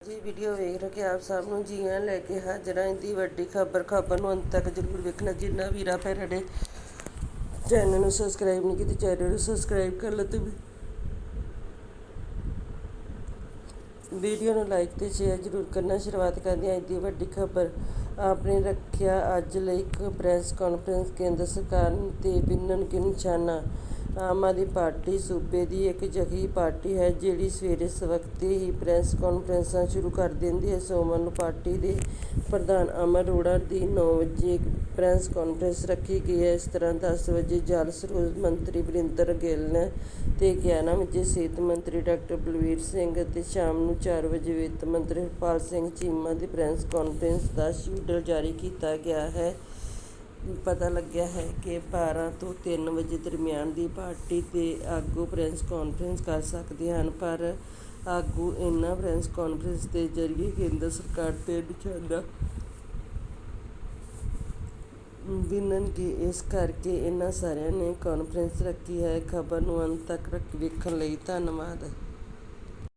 ਜੀ ਵੀਡੀਓ ਵੇਖ ਰਹੇ ਆਪ ਸਭ ਨੂੰ ਜੀ ਆਇਆਂ ਲੈ ਕੇ ਹਾਜ਼ਰ ਹਾਂ ਇੰਦੀ ਵੱਡੀ ਖਬਰ ਖਬਰ ਨੂੰ ਅੰਤ ਤੱਕ ਜ਼ਰੂਰ ਵੇਖਣਾ। ਜਿੰਨਾ ਵੀਰਾ ਭੈਣਾਂ ਚੈਨਲ ਨੂੰ ਸਬਸਕ੍ਰਾਈਬ ਨਹੀਂ ਕੀਤਾ ਚੈਨਲ ਨੂੰ ਸਬਸਕ੍ਰਾਈਬ ਕਰ ਲਓ ਤੇ ਵੀਡੀਓ ਨੂੰ ਲਾਈਕ ਤੇ ਸ਼ੇਅਰ ਜ਼ਰੂਰ ਕਰਨਾ। ਸ਼ੁਰੂਆਤ ਕਰਦੇ ਹਾਂ ਇੰਦੀ ਵੱਡੀ ਖਬਰ। ਆਪਨੇ ਰੱਖਿਆ ਅੱਜ ਲਈ ਇੱਕ ਪ੍ਰੈਸ ਕਾਨਫਰੰਸ ਕੇਂਦਰ ਸਰਕਾਰ ਤੇ ਬਿੰਨਣ ਕੇ ਨਿਸ਼ਾਨਾ। ਆਮ ਆਦਮੀ ਪਾਰਟੀ ਸੂਬੇ ਦੀ ਇੱਕ ਜਗੀ ਪਾਰਟੀ ਹੈ, ਜਿਹੜੀ ਸਵੇਰੇ ਸਵਖਤੇ ਹੀ ਪ੍ਰੈਸ ਕਾਨਫਰੰਸਾਂ ਸ਼ੁਰੂ ਕਰ ਦਿੰਦੀ ਹੈ। ਸੋਮਵਾਰ ਨੂੰ ਪਾਰਟੀ ਦੇ ਪ੍ਰਧਾਨ ਅਮਰ ਅਰੋੜਾ ਦੀ 9 ਵਜੇ ਪ੍ਰੈਸ ਕਾਨਫਰੰਸ ਰੱਖੀ ਗਈ ਹੈ। ਇਸ ਤਰ੍ਹਾਂ 10 ਵਜੇ ਜਲ ਸਰੋਤ ਮੰਤਰੀ ਵਰਿੰਦਰ ਗਿੱਲ ਨੇ ਤੇ 11 ਵਜੇ ਸਿਹਤ ਮੰਤਰੀ ਡਾਕਟਰ ਬਲਵੀਰ ਸਿੰਘ ਅਤੇ ਸ਼ਾਮ ਨੂੰ 4 ਵਜੇ ਵਿੱਤ ਮੰਤਰੀ ਹਰਪਾਲ ਸਿੰਘ ਚੀਮਾ ਦੀ ਪ੍ਰੈਸ ਕਾਨਫਰੰਸ ਦਾ ਸ਼ਡਿਊਲ ਜਾਰੀ ਕੀਤਾ ਗਿਆ ਹੈ। ਪਤਾ ਲੱਗਿਆ ਹੈ ਕਿ 12 ਤੋਂ ਤਿੰਨ ਵਜੇ ਦਰਮਿਆਨ ਦੀ ਪਾਰਟੀ ਦੇ ਆਗੂ ਪ੍ਰੈਸ ਕਾਨਫਰੰਸ ਕਰ ਸਕਦੇ ਹਨ, ਪਰ ਆਗੂ ਇਹਨਾਂ ਪ੍ਰੈਸ ਕਾਨਫਰੰਸ ਦੇ ਜ਼ਰੀਏ ਕੇਂਦਰ ਸਰਕਾਰ ਤੇ ਨਿਸ਼ਾਨਾ ਬਿੰਨਣਗੇ ਇਸ ਕਰਕੇ ਇਹਨਾਂ ਸਾਰਿਆਂ ਨੇ ਕਾਨਫਰੰਸ ਰੱਖੀ ਹੈ। ਖਬਰ ਨੂੰ ਅੰਤ ਤੱਕ ਰੱਖ- ਵੇਖਣ ਲਈ ਧੰਨਵਾਦ।